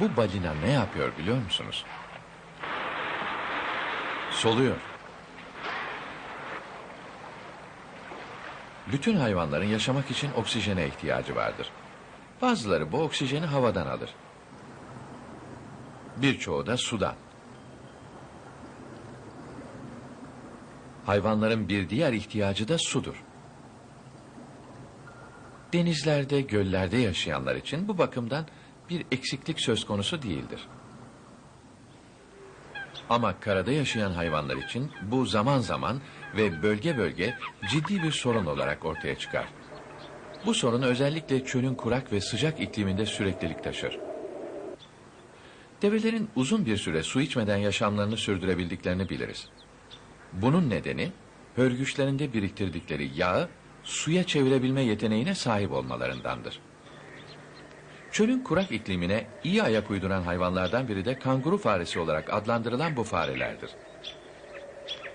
Bu balina ne yapıyor biliyor musunuz? Soluyor. Bütün hayvanların yaşamak için oksijene ihtiyacı vardır. Bazıları bu oksijeni havadan alır. Birçoğu da sudan. Hayvanların bir diğer ihtiyacı da sudur. Denizlerde, göllerde yaşayanlar için bu bakımdan bir eksiklik söz konusu değildir. Ama karada yaşayan hayvanlar için bu zaman zaman ve bölge bölge ciddi bir sorun olarak ortaya çıkar. Bu sorun özellikle çölün kurak ve sıcak ikliminde süreklilik taşır. Develerin uzun bir süre su içmeden yaşamlarını sürdürebildiklerini biliriz. Bunun nedeni hörgüçlerinde biriktirdikleri yağı suya çevirebilme yeteneğine sahip olmalarındandır. Çölün kurak iklimine iyi ayak uyduran hayvanlardan biri de kanguru faresi olarak adlandırılan bu farelerdir.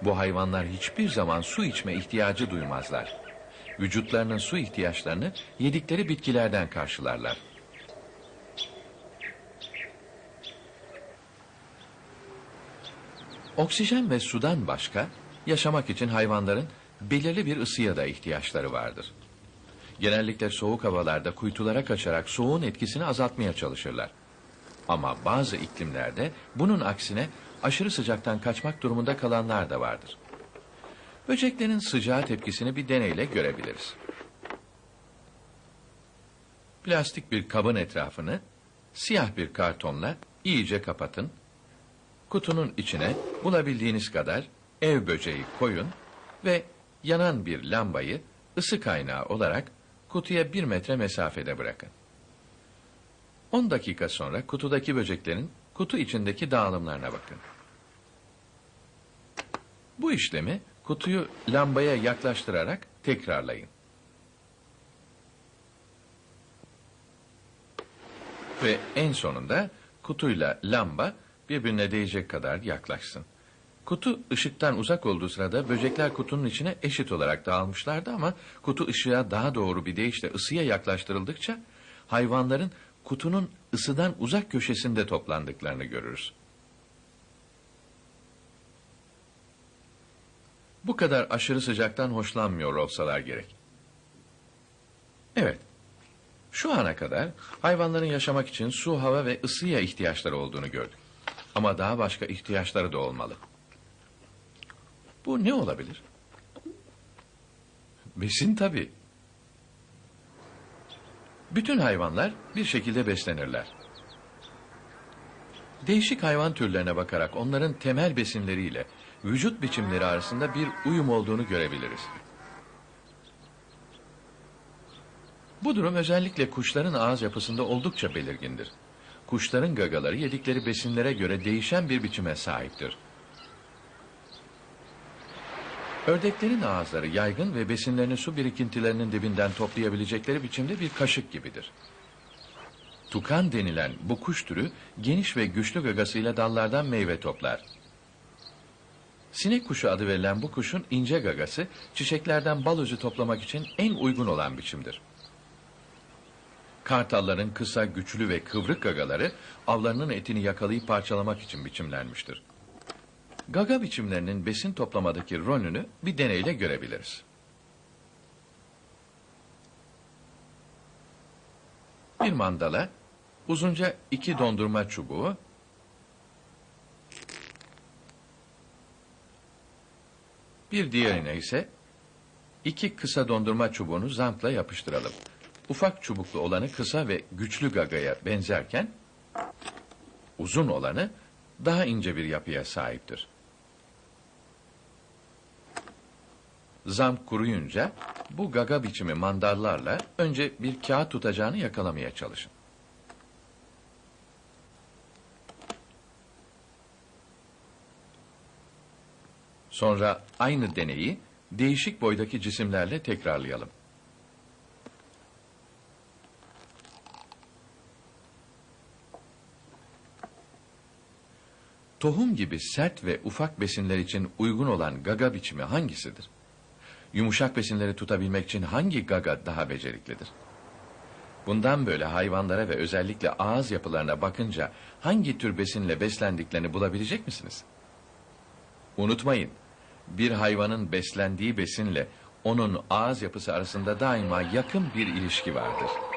Bu hayvanlar hiçbir zaman su içme ihtiyacı duymazlar. Vücutlarının su ihtiyaçlarını yedikleri bitkilerden karşılarlar. Oksijen ve sudan başka, yaşamak için hayvanların belirli bir ısıya da ihtiyaçları vardır. Genellikle soğuk havalarda kuytulara kaçarak soğuğun etkisini azaltmaya çalışırlar. Ama bazı iklimlerde bunun aksine aşırı sıcaktan kaçmak durumunda kalanlar da vardır. Böceklerin sıcağa tepkisini bir deneyle görebiliriz. Plastik bir kabın etrafını siyah bir kartonla iyice kapatın. Kutunun içine bulabildiğiniz kadar ev böceği koyun ve yanan bir lambayı ısı kaynağı olarak kutuya bir metre mesafede bırakın. 10 dakika sonra kutudaki böceklerin kutu içindeki dağılımlarına bakın. Bu işlemi kutuyu lambaya yaklaştırarak tekrarlayın. Ve en sonunda kutuyla lamba birbirine değecek kadar yaklaşsın. Kutu ışıktan uzak olduğu sırada böcekler kutunun içine eşit olarak dağılmışlardı ama kutu ışığa daha doğru bir deyişle ısıya yaklaştırıldıkça hayvanların kutunun ısıdan uzak köşesinde toplandıklarını görürüz. Bu kadar aşırı sıcaktan hoşlanmıyor olsalar gerek. Evet. Şu ana kadar hayvanların yaşamak için su, hava ve ısıya ihtiyaçları olduğunu gördük. Ama daha başka ihtiyaçları da olmalı. Bu ne olabilir? Besin tabii. Bütün hayvanlar bir şekilde beslenirler. Değişik hayvan türlerine bakarak onların temel besinleriyle vücut biçimleri arasında bir uyum olduğunu görebiliriz. Bu durum özellikle kuşların ağız yapısında oldukça belirgindir. Kuşların gagaları yedikleri besinlere göre değişen bir biçime sahiptir. Ördeklerin ağızları yaygın ve besinlerini su birikintilerinin dibinden toplayabilecekleri biçimde bir kaşık gibidir. Tukan denilen bu kuş türü geniş ve güçlü gagasıyla dallardan meyve toplar. Sinek kuşu adı verilen bu kuşun ince gagası çiçeklerden bal özü toplamak için en uygun olan biçimdir. Kartalların kısa, güçlü ve kıvrık gagaları avlarının etini yakalayıp parçalamak için biçimlenmiştir. Gaga biçimlerinin besin toplamadaki rolünü bir deneyle görebiliriz. Bir mandala, uzunca iki dondurma çubuğu, bir diğerine ise iki kısa dondurma çubuğunu zantla yapıştıralım. Ufak çubuklu olanı kısa ve güçlü gagaya benzerken, uzun olanı daha ince bir yapıya sahiptir. Zamp kuruyunca bu gaga biçimi mandallarla önce bir kağıt tutacağını yakalamaya çalışın. Sonra aynı deneyi değişik boydaki cisimlerle tekrarlayalım. Tohum gibi sert ve ufak besinler için uygun olan gaga biçimi hangisidir? Yumuşak besinleri tutabilmek için hangi gaga daha beceriklidir? Bundan böyle hayvanlara ve özellikle ağız yapılarına bakınca hangi tür besinle beslendiklerini bulabilecek misiniz? Unutmayın, bir hayvanın beslendiği besinle onun ağız yapısı arasında daima yakın bir ilişki vardır.